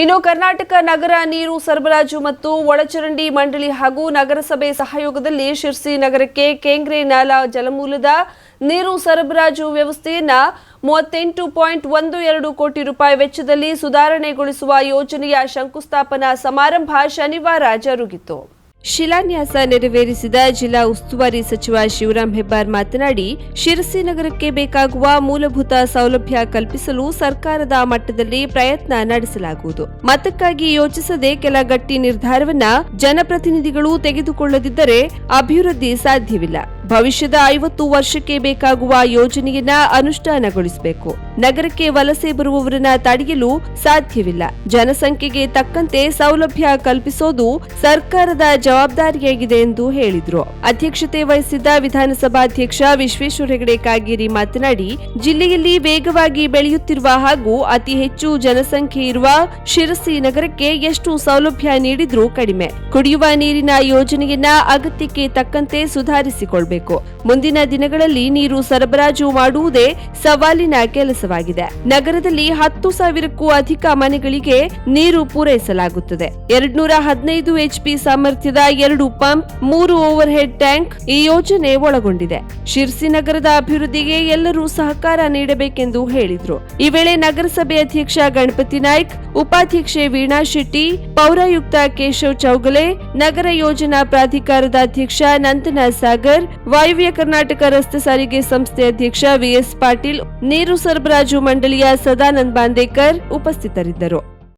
ಇನ್ನು ಕರ್ನಾಟಕ ನಗರ ನೀರು ಸರಬರಾಜು ಮತ್ತು ಒಳಚರಂಡಿ ಮಂಡಳಿ ಹಾಗೂ ನಗರಸಭೆ ಸಹಯೋಗದಲ್ಲಿ ಶಿರ್ಸಿ ನಗರಕ್ಕೆ ಕೇಂಗ್ರೆ ನಾಲಾ ಜಲಮೂಲದ ನೀರು ಸರಬರಾಜು ವ್ಯವಸ್ಥೆಯನ್ನ ಮೂವತ್ತೆಂಟು ಪಾಯಿಂಟ್ ಒಂದು ಎರಡು ಕೋಟಿ ರೂಪಾಯಿ ವೆಚ್ಚದಲ್ಲಿ ಸುಧಾರಣೆಗೊಳಿಸುವ ಯೋಜನೆಯ ಶಂಕುಸ್ಥಾಪನಾ ಸಮಾರಂಭ ಶನಿವಾರ ಜರುಗಿತು. ಶಿಲಾನ್ಯಾಸ ನೆರವೇರಿಸಿದ ಜಿಲ್ಲಾ ಉಸ್ತುವಾರಿ ಸಚಿವ ಶಿವರಾಂ ಹೆಬ್ಬಾರ್ ಮಾತನಾಡಿ ಶಿರಸಿ ನಗರಕ್ಕೆ ಬೇಕಾಗುವ ಮೂಲಭೂತ ಸೌಲಭ್ಯ ಕಲ್ಪಿಸಲು ಸರ್ಕಾರದ ಮಟ್ಟದಲ್ಲಿ ಪ್ರಯತ್ನ ನಡೆಸಲಾಗುವುದು. ಮತಕ್ಕಾಗಿ ಯೋಚಿಸದೆ ಕೆಲ ಗಟ್ಟಿ ನಿರ್ಧಾರವನ್ನ ಜನಪ್ರತಿನಿಧಿಗಳು ತೆಗೆದುಕೊಳ್ಳದಿದ್ದರೆ ಅಭಿವೃದ್ಧಿ ಸಾಧ್ಯವಿಲ್ಲ. ಭವಿಷ್ಯದ ಐವತ್ತು ವರ್ಷಕ್ಕೆ ಬೇಕಾಗುವ ಯೋಜನೆಯನ್ನ ಅನುಷ್ಠಾನಗೊಳಿಸಬೇಕು. ನಗರಕ್ಕೆ ವಲಸೆ ಬರುವವರನ್ನ ತಡೆಯಲು ಸಾಧ್ಯವಿಲ್ಲ. ಜನಸಂಖ್ಯೆಗೆ ತಕ್ಕಂತೆ ಸೌಲಭ್ಯ ಕಲ್ಪಿಸೋದು ಸರ್ಕಾರದ ಜವಾಬ್ದಾರಿಯಾಗಿದೆ ಎಂದು ಹೇಳಿದರು. ಅಧ್ಯಕ್ಷತೆ ವಹಿಸಿದ್ದ ವಿಧಾನಸಭಾಧ್ಯಕ್ಷ ವಿಶ್ವೇಶ್ವರ ಹೆಗಡೆ ಕಾಗೇರಿ ಮಾತನಾಡಿ, ಜಿಲ್ಲೆಯಲ್ಲಿ ವೇಗವಾಗಿ ಬೆಳೆಯುತ್ತಿರುವ ಹಾಗೂ ಅತಿ ಹೆಚ್ಚು ಜನಸಂಖ್ಯೆ ಇರುವ ಶಿರಸಿ ನಗರಕ್ಕೆ ಎಷ್ಟು ಸೌಲಭ್ಯ ನೀಡಿದ್ರೂ ಕಡಿಮೆ. ಕುಡಿಯುವ ನೀರಿನ ಯೋಜನೆಯನ್ನ ಅಗತ್ಯಕ್ಕೆ ತಕ್ಕಂತೆ ಸುಧಾರಿಸಿಕೊಳ್ಬೇಕು. ಮುಂದಿನ ದಿನಗಳಲ್ಲಿ ನೀರು ಸರಬರಾಜು ಮಾಡುವುದೇ ಸವಾಲಿನ ಕೆಲಸವಾಗಿದೆ ನಗರದಲ್ಲಿ ಹತ್ತು ಸಾವಿರಕ್ಕೂ ಅಧಿಕ ಮನೆಗಳಿಗೆ ನೀರು ಪೂರೈಸಲಾಗುತ್ತದೆ. ಎರಡ್ನೂರ ಹದಿನೈದು ಎಚ್ಪಿ ಸಾಮರ್ಥ್ಯದ ಎರಡು ಪಂಪ್, ಮೂರು ಓವರ್ ಹೆಡ್ ಟ್ಯಾಂಕ್ ಈ ಯೋಜನೆ ಒಳಗೊಂಡಿದೆ. ಶಿರ್ಸಿ ನಗರದ ಅಭಿವೃದ್ಧಿಗೆ ಎಲ್ಲರೂ ಸಹಕಾರ ನೀಡಬೇಕೆಂದು ಹೇಳಿದ್ರು. ಈ ವೇಳೆ ನಗರಸಭೆ ಅಧ್ಯಕ್ಷ ಗಣಪತಿ ನಾಯ್ಕ್, ಉಪಾಧ್ಯಕ್ಷೆ ವೀಣಾ ಶೆಟ್ಟಿ ಪೌರಾಯುಕ್ತ ಕೇಶವ್ ಚೌಗಲೆ, ನಗರ ಯೋಜನಾ ಪ್ರಾಧಿಕಾರದ ಅಧ್ಯಕ್ಷ ನಂದನ ಸಾಗರ್, ವಾಯುವ್ಯ ಕರ್ನಾಟಕ ರಸ್ತೆ ಸಾರಿಗೆ ಸಂಸ್ಥೆ ಅಧ್ಯಕ್ಷ ವಿಎಸ್ ಪಾಟೀಲ್, ನೀರು ಸರಬರಾಜು ಮಂಡಳಿಯ ಸದಾನಂದ್ ಬಾಂದೇಕರ್ ಉಪಸ್ಥಿತರಿದ್ದರು.